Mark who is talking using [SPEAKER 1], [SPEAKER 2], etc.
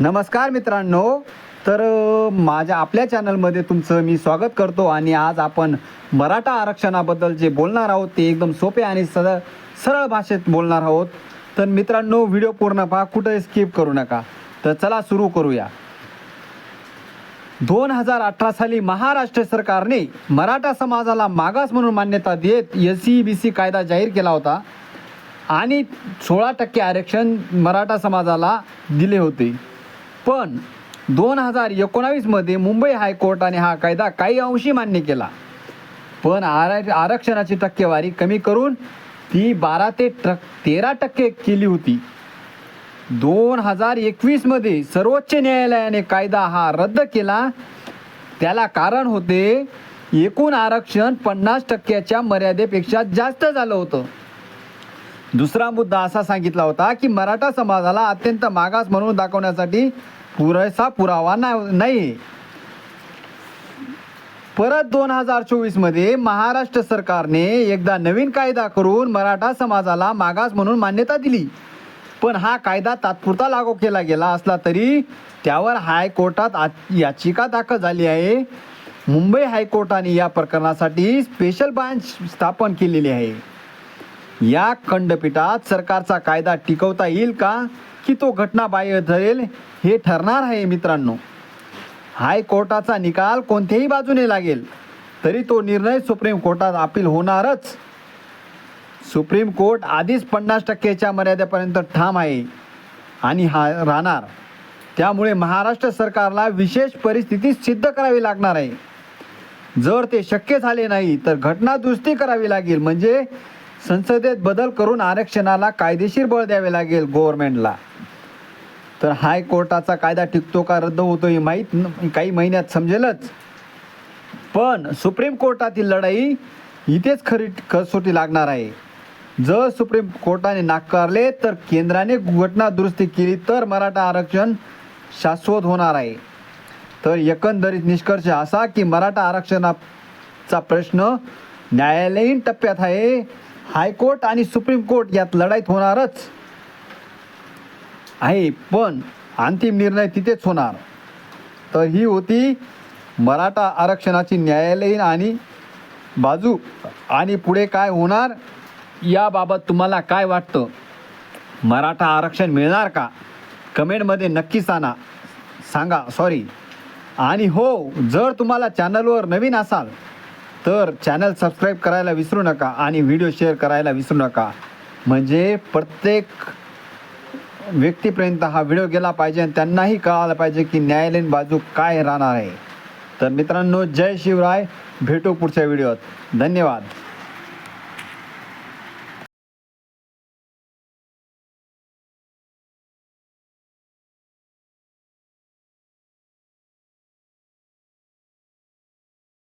[SPEAKER 1] नमस्कार मित्रांनो. तर माझ्या आपल्या चॅनलमध्ये तुमचं मी स्वागत करतो आणि आज आपण मराठा आरक्षणाबद्दल जे बोलणार आहोत ते एकदम सोपे आणि सर सरळ भाषेत बोलणार आहोत. तर मित्रांनो व्हिडिओ पूर्ण पहा कुठे स्किप करू नका. तर चला सुरू करूया. दोन हजार अठरा साली महाराष्ट्र सरकारने मराठा समाजाला मागास म्हणून मान्यता देत एस सी बी सी कायदा जाहीर केला होता. आणि सोळा टक्के आरक्षण मराठा समाजाला दिले होते. पण दोन हजार एकोणावीसमध्ये मुंबई हायकोर्टाने हा कायदा काही अंशी मान्य केला. पण आर आरक्षणाची टक्केवारी कमी करून ती बारा ते टक तेरा टक्के केली होती. दोन हजार एकवीसमध्ये सर्वोच्च न्यायालयाने कायदा हा रद्द केला. त्याला कारण होते एकूण आरक्षण पन्नास टक्क्याच्या मर्यादेपेक्षा जास्त झालं होतं. दुसरा मुद्दा असा सांगितला होता की मराठा समाजाला अत्यंत मागास म्हणून दाखवण्यासाठी पुरेसा पुरावा ना- नाही. परत दोन हजार चोवीसमध्ये महाराष्ट्र सरकारने एकदा नवीन कायदा करून मराठा समाजाला मागास म्हणून मान्यता दिली. पण हा कायदा तात्पुरता लागू केला गेला असला तरी त्यावर हायकोर्टात आ- याचिका दाखल झाली आहे. मुंबई हायकोर्टाने या प्रकरणासाठी स्पेशल ब्रांच स्थापन केलेली आहे. या खंडपीठात सरकारचा कायदा टिकवता येईल का? की तो घटनाबाह्य ठरेल? हे ठरणार आहे मित्रांनो. हायकोर्टाचा निकाल कोणत्याही बाजूने लागेल तरी तो निर्णय सुप्रीम कोर्टात अपील होणारच. सुप्रीम कोर्ट आधीच पन्नास टक्केच्या मर्यादेपर्यंत ठाम आहे आणि हा राहणार. त्यामुळे महाराष्ट्र सरकारला विशेष परिस्थिती सिद्ध करावी लागणार आहे. जर ते शक्य झाले नाही तर घटना दुरुस्ती करावी लागेल. म्हणजे संसदेत बदल करून आरक्षणाला कायदेशीर बळ द्यावे लागेल गव्हर्नमेंटला तर हायकोर्टाचा कायदा टिकतो का रद्द होतो हे माहीत काही महिन्यात समजेलच. पण सुप्रीम कोर्टातील लढाई इथेच खरी कसोटी लागणार आहे. जर सुप्रीम कोर्टाने नाकारले तर केंद्राने घटना दुरुस्ती केली तर मराठा आरक्षण शाश्वत होणार आहे. तर एकंदरीत निष्कर्ष असा की मराठा आरक्षणाचा प्रश्न न्यायालयीन टप्प्यात आहे. हायकोर्ट आणि सुप्रीम कोर्ट यात लढाईत होणारच आहे पण अंतिम निर्णय तिथेच होणार. तर ही होती मराठा आरक्षणाची न्यायालयीन आणि बाजू. आणि पुढे काय होणार याबाबत तुम्हाला काय वाटतं? मराठा आरक्षण मिळणार का? कमेंटमध्ये नक्की सांगा. सांगा सॉरी आणि हो जर तुम्हाला चॅनलवर नवीन असाल तर चॅनल सबस्क्राईब करायला विसरू नका आणि व्हिडिओ शेअर करायला विसरू नका. म्हणजे प्रत्येक व्यक्तीपर्यंत हा व्हिडिओ गेला पाहिजे आणि त्यांनाही कळायला पाहिजे की न्यायालयीन बाजू काय राहणार आहे. तर मित्रांनो जय शिवराय. भेटू पुढच्या व्हिडिओत धन्यवाद.